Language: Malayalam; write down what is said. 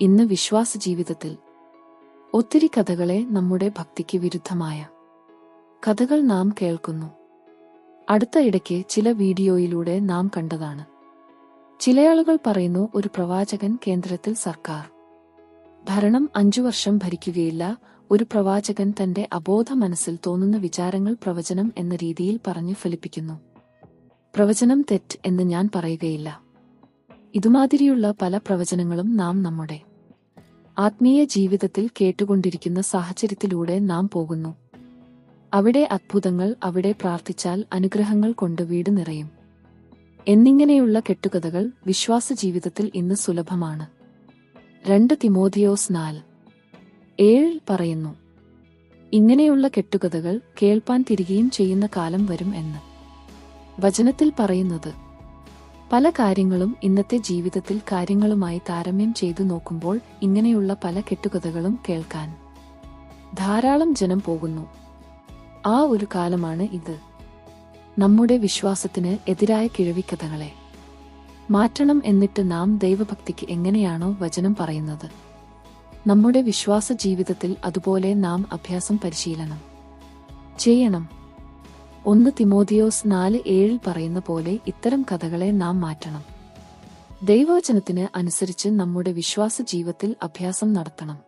ഇന്ന് വിശ്വാസ ജീവിതത്തിൽ ഒത്തിരി കഥകളെ നമ്മുടെ ഭക്തിക്ക് വിരുദ്ധമായ കഥകൾ നാം കേൾക്കുന്നു. അടുത്ത ഇടയ്ക്ക് ചില വീഡിയോയിലൂടെ നാം കണ്ടതാണ്. ചിലയാളുകൾ പറയുന്നു ഒരു പ്രവാചകൻ കേന്ദ്രത്തിൽ സർക്കാർ. ഭരണം അഞ്ചു വർഷം ഭരിക്കുകയില്ല ഒരു പ്രവാചകൻ തന്റെ അബോധ മനസ്സിൽ തോന്നുന്ന വിചാരങ്ങൾ പ്രവചനം എന്ന രീതിയിൽ പറഞ്ഞു ഫലിപ്പിക്കുന്നു. പ്രവചനം തെറ്റ് എന്ന് ഞാൻ പറയുകയില്ല. ഇതുമാതിരിയുള്ള പല പ്രവചനങ്ങളും നാം നമ്മുടെ ആത്മീയ ജീവിതത്തിൽ കേട്ടുകൊണ്ടിരിക്കുന്ന സാഹചര്യത്തിലൂടെ നാം പോകുന്നു. അവിടെ അത്ഭുതങ്ങൾ അവിടെ പ്രാർത്ഥിച്ചാൽ അനുഗ്രഹങ്ങൾ കൊണ്ട് വീട് നിറയും. എന്നിങ്ങനെയുള്ള കെട്ടുകഥകൾ വിശ്വാസ ജീവിതത്തിൽ ഇന്ന് സുലഭമാണ്. രണ്ട് തിമോതിയോസ് നാല്. ഏഴ് പറയുന്നു. ഇങ്ങനെയുള്ള കെട്ടുകഥകൾ കേൾപ്പാൻ തിരികെയും ചെയ്യുന്ന കാലം വരും എന്ന്. വചനത്തിൽ പറയുന്നത് പല കാര്യങ്ങളും ഇന്നത്തെ ജീവിതത്തിൽ കാര്യങ്ങളുമായി താരമ്യം ചെയ്തു നോക്കുമ്പോൾ ഇങ്ങനെയുള്ള പല കെട്ടുകഥകളും കേൾക്കാൻ ധാരാളം ജനം പോകുന്നു. ആ ഒരു കാലമാണ് ഇത്. നമ്മുടെ വിശ്വാസത്തിന് എതിരായ കിഴവിക്കഥകളെ. മാറ്റണം എന്നിട്ട് നാം ദൈവഭക്തിക്ക് എങ്ങനെയാണോ വചനം പറയുന്നത്. നമ്മുടെ വിശ്വാസ ജീവിതത്തിൽ അതുപോലെ നാം അഭ്യാസം പരിശീലനം ചെയ്യണം. ഒന്ന് തിമോതിയോസ് നാല് ഏഴിൽ പറയുന്ന പോലെ ഇത്തരം കഥകളെ നാം മാറ്റണം. ദൈവവചനത്തിന് അനുസരിച്ച് നമ്മുടെ വിശ്വാസ ജീവിതത്തിൽ അഭ്യാസം നടത്തണം.